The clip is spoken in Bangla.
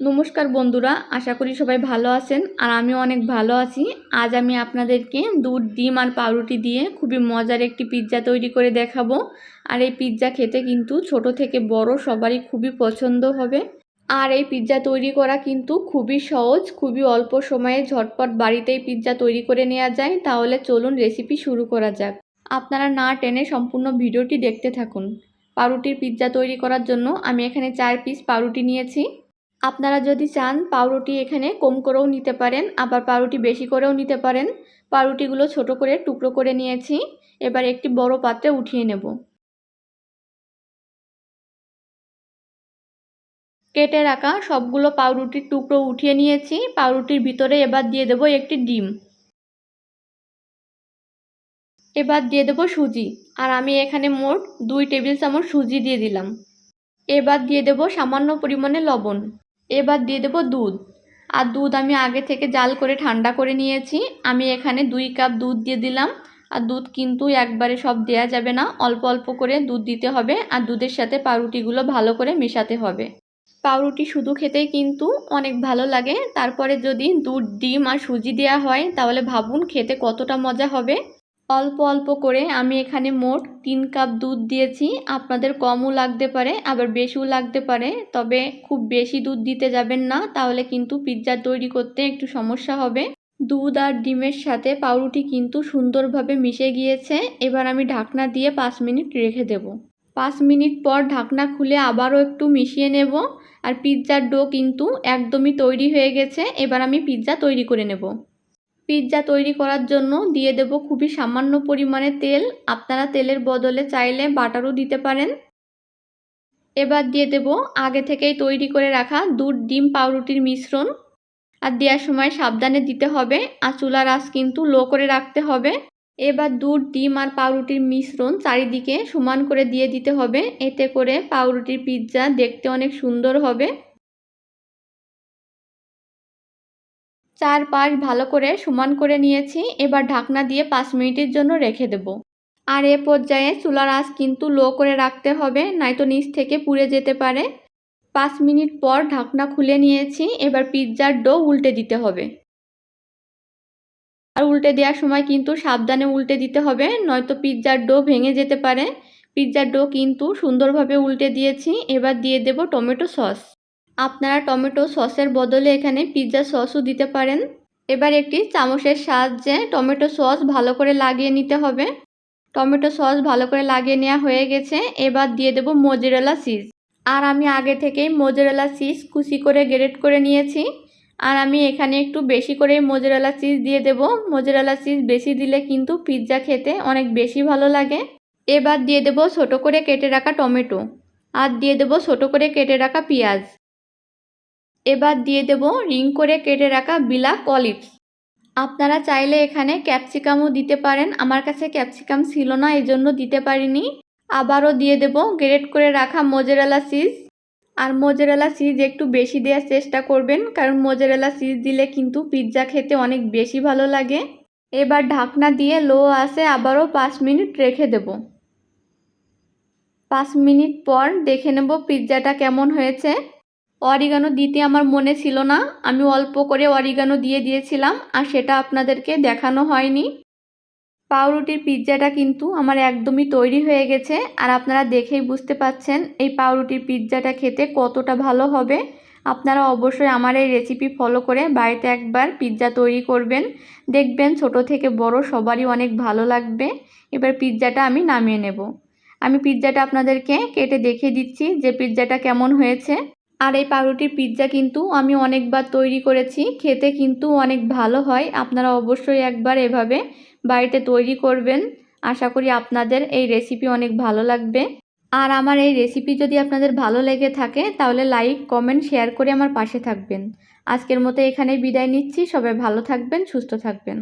নমস্কার বন্ধুরা, আশা করি সবাই ভালো আছেন আর আমিও অনেক ভালো আছি। আজ আমি আপনাদেরকে দুধ, ডিম আর পাউরুটি দিয়ে খুবই মজার একটি পিৎজা তৈরি করে দেখাবো। আর এই পিৎজা খেতে কিন্তু ছোট থেকে বড় সবারই খুবই পছন্দ হবে। আর এই পিৎজা তৈরি করা কিন্তু খুবই সহজ, খুবই অল্প সময়ে ঝটপট বাড়িতেই পিৎজা তৈরি করে নেওয়া যায়। তাহলে চলুন রেসিপি শুরু করা যাক। আপনারা না টেনে সম্পূর্ণ ভিডিওটি দেখতে থাকুন। পাউরুটির পিৎজা তৈরি করার জন্য আমি এখানে চার পিস পাউরুটি নিয়েছি। আপনারা যদি চান পাউরুটি এখানে কম করেও নিতে পারেন, আবার পাউরুটি বেশি করেও নিতে পারেন। পাউরুটিগুলো ছোট করে টুকরো করে নিয়েছি। এবার একটি বড় পাত্রে উঠিয়ে নেব। কেটে রাখা সবগুলো পাউরুটির টুকরো উঠিয়ে নিয়েছি। পাউরুটির ভিতরে এবার দিয়ে দেব একটি ডিম। এবার দিয়ে দেবো সুজি। আর আমি এখানে মোট দুই টেবিল চামচ সুজি দিয়ে দিলাম। এবার দিয়ে দেবো সামান্য পরিমাণে লবণ। এবার দিয়ে দেবো দুধ। আর দুধ আমি আগে থেকে জাল করে ঠান্ডা করে নিয়েছি। আমি এখানে দুই কাপ দুধ দিয়ে দিলাম। আর দুধ কিন্তু একবারে সব দেয়া যাবে না। অল্প অল্প করে দুধ দিতে হবে। আর দুধের সাথে পাউরুটিগুলো ভালো করে মেশাতে হবে। পাউরুটি শুধু খেতেই কিন্তু অনেক ভালো লাগে। তারপরে যদি দুধ, ডিম আর সুজি দেওয়া হয়, তাহলে ভাবুন খেতে কতটা মজা হবে। অল্প অল্প করে আমি এখানে মোট তিন কাপ দুধ দিয়েছি। আপনাদের কমও লাগতে পারে, আবার বেশিও লাগতে পারে। তবে খুব বেশি দুধ দিতে যাবেন না, তাহলে কিন্তু পিৎজা তৈরি করতে একটু সমস্যা হবে। দুধ আর ডিমের সাথে পাউরুটি কিন্তু সুন্দরভাবে মিশে গিয়েছে। এবার আমি ঢাকনা দিয়ে পাঁচ মিনিট রেখে দেব। পাঁচ মিনিট পর ঢাকনা খুলে আবারও একটু মিশিয়ে নেব। আর পিৎজার ডো কিন্তু একদমই তৈরি হয়ে গেছে। এবার আমি পিৎজা তৈরি করে নেব। পিৎজা তৈরি করার জন্য দিয়ে দেব খুবই সামান্য পরিমাণে তেল। আপনারা তেলের বদলে চাইলে বাটারও দিতে পারেন। এবার দিয়ে দেব আগে থেকেই তৈরি করে রাখা দুধ ডিম পাউরুটির মিশ্রণ। আর দেওয়ার সময় সাবধানে দিতে হবে। আর চুলার আঁচ কিন্তু লো করে রাখতে হবে। এবার দুধ, ডিম আর পাউরুটির মিশ্রণ চারিদিকে সমান করে দিয়ে দিতে হবে। এতে করে পাউরুটির পিৎজা দেখতে অনেক সুন্দর হবে। চার পাশ ভালো করে সমান করে নিয়েছি, এবার ঢাকনা দিয়ে পাঁচ মিনিটের জন্য রেখে দেব। আর এ পর্যায়ে চুলার আঁচ কিন্তু লো করে রাখতে হবে, নয়তো নিচ থেকে পুড়ে যেতে পারে। পাঁচ মিনিট পর ঢাকনা খুলে নিয়েছি, এবার পিৎজার ডো উল্টে দিতে হবে। আর উল্টে দেওয়ার সময় কিন্তু সাবধানে উল্টে দিতে হবে, নয়তো পিৎজার ডো ভেঙে যেতে পারে। পিৎজার ডো কিন্তু সুন্দরভাবে উল্টে দিয়েছি, এবার দিয়ে দেব টমেটো সস। আপনারা টমেটো সসের বদলে এখানে পিৎজা সসও দিতে পারেন। এবার একটি চামচের সাহায্যে টমেটো সস ভালো করে লাগিয়ে নিতে হবে। টমেটো সস ভালো করে লাগিয়ে নেওয়া হয়ে গেছে। এবার দিয়ে দেব মোজেরেলা চিজ। আর আমি আগে থেকেই মোজেরেলা চিজ কুচি করে গ্রেট করে নিয়েছি। আর আমি এখানে একটু বেশি করে মোজেরেলা চিজ দিয়ে দেব। মোজেরেলা চিজ বেশি দিলে কিন্তু পিৎজা খেতে অনেক বেশি ভালো লাগে। এবার দিয়ে দেব ছোট করে কেটে রাখা টমেটো। আর দিয়ে দেব ছোট করে কেটে রাখা পেঁয়াজ। এবার দিয়ে দেব রিং করে কেটে রাখা বিলাক অলিভস আপনারা চাইলে এখানে ক্যাপসিকামও দিতে পারেন, আমার কাছে ক্যাপসিকাম ছিল না এই জন্য দিতে পারিনি। আবারও দিয়ে দেব গ্রেট করে রাখা মোজেরেলা চিজ আর মোজেরেলা চিজ একটু বেশি দেওয়ার চেষ্টা করবেন, কারণ মোজেরেলা চিজ দিলে কিন্তু পিৎজা খেতে অনেক বেশি ভালো লাগে। এবার ঢাকনা দিয়ে লো আসে আবারও পাঁচ মিনিট রেখে দেব। পাঁচ মিনিট পর দেখে নেব পিৎজাটা কেমন হয়েছে। অরিগানো দিতে আমার মনে ছিল না। আমি অল্প করে অরিগানো দিয়ে দিয়েছিলাম, আর সেটা আপনাদেরকে দেখানো হয়নি। পাউরুটির পিৎজাটা কিন্তু আমার একদমই তৈরি হয়ে গেছে, আর আপনারা দেখেই বুঝতে পাচ্ছেন এই পাউরুটির পিৎজাটা খেতে কতটা ভালো হবে। আপনারা অবশ্যই আমার এই রেসিপি ফলো করে বাড়িতে একবার পিৎজা তৈরি করবেন। দেখবেন ছোট থেকে বড় সবারই অনেক ভালো লাগবে। এবার পিৎজাটা আমি নামিয়ে নেব। আমি পিৎজাটা আপনাদেরকে কেটে দেখিয়ে দিচ্ছি যে পিৎজাটা কেমন হয়েছে। আর এই পাউরুটির পিৎজা কিন্তু আমি অনেকবার তৈরি করেছি, খেতে কিন্তু অনেক ভালো হয়। আপনারা অবশ্যই একবার এভাবে বাড়িতে তৈরি করবেন। আশা করি আপনাদের এই রেসিপি অনেক ভালো লাগবে। আর আমার এই রেসিপি যদি আপনাদের ভালো লেগে থাকে, তাহলে লাইক কমেন্ট শেয়ার করে আমার পাশে থাকবেন। আজকের মতো এখানেই বিদায় নিচ্ছি। সবাই ভালো থাকবেন, সুস্থ থাকবেন।